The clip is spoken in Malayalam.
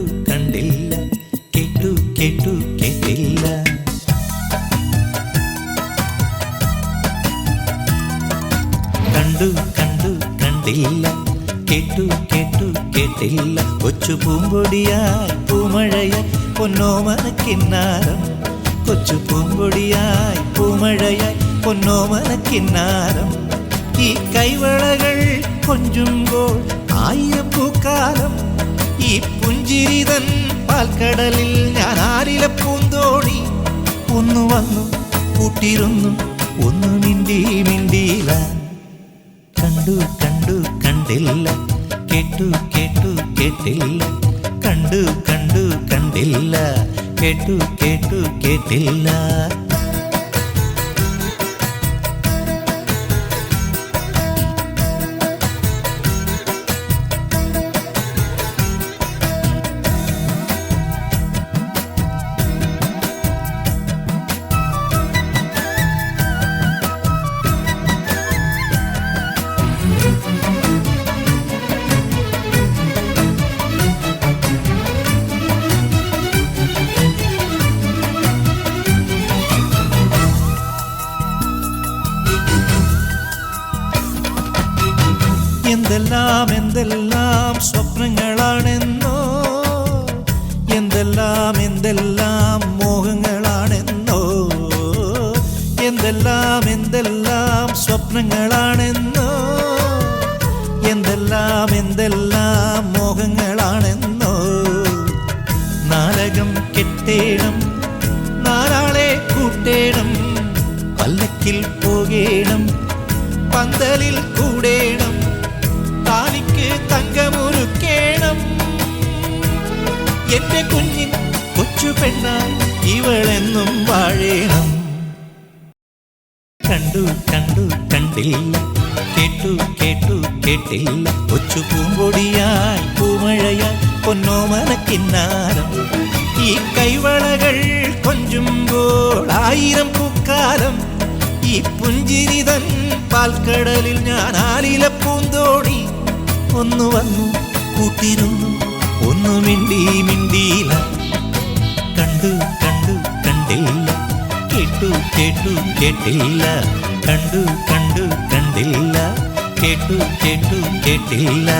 കണ്ടു കണ്ടു കണ്ടില്ല കേട്ടു കേട്ടു കേട്ടില്ല കണ്ടു കണ്ടു കണ്ടില്ല കേട്ടു കേട്ടു കേട്ടില്ല കൊച്ചു പൂമ്പൊടിയായി പൂമഴയായി പൊന്നോമന കിന്നാരം കൊച്ചു പൂമ്പൊടിയായി പൂമഴയായി പൊന്നോമന കിന്നാരം ഈ കൈവളകൾ കൊഞ്ചുമ്പോൾ ആയിരം പൂക്കാലം ഈ പുഞ്ചിരിതൻ പാൽക്കടലിൽ ഞാൻ ആരില പൂന്തോണി? ഒന്നു വന്നു കൂട്ടിരുന്നു ഒന്നു മിണ്ടി മിണ്ടിയില്ല. കണ്ടു കണ്ടു കണ്ടില്ല. കേട്ടു കേട്ടു കേട്ടില്ല. കണ്ടു കണ്ടു കണ്ടില്ല. കേട്ടു കേട്ടു കേട്ടില്ല. എന്തെല്ലാം എന്തെല്ലാം സ്വപ്നങ്ങളാണെന്നോ എന്തെല്ലാം എന്തെല്ലാം മോഹങ്ങളാണെന്നോ എന്തെല്ലാം എന്തെല്ലാം സ്വപ്നങ്ങളാണെന്നോ എന്തെല്ലാം എന്തെല്ലാം മോഹങ്ങളാണെന്നോ. നാലകം കെട്ടേണം നാലാളെ കൂട്ടേണം പല്ലക്കിൽ പോകേണം പന്തലിൽ കൂടേണം താലിക്ക് തങ്കമുറുക്കേണം എന്റെ കുഞ്ഞിൻ കൊച്ചു പെണ്ണായി ഇവളെന്നും വാഴേണം. കണ്ടു കണ്ടു കണ്ടില്ല കേട്ടു കേട്ടു കേട്ടില്ല കൊച്ചു പൂമ്പൊടിയായി പൂമഴയായി പൊന്നോമന കിന്നാരം ഈ കൈവളകൾ കൊഞ്ചുമ്പോൾ ആയിരം പൂക്കാലം. ഈ പുഞ്ചിരിതൻ പാൽക്കടലിൽ ഞാൻ ആലില പൂന്തോണി ഒന്നു വന്നു കൂട്ടിരുന്നു. ഒന്നു മിണ്ടി മിണ്ടിയില്ല. കണ്ടു കണ്ടു കണ്ടില്ല. കേട്ടു കേട്ടു കേട്ടില്ല. കണ്ടു കണ്ടു കണ്ടില്ല. കേട്ടു കേട്ടു കേട്ടില്ല.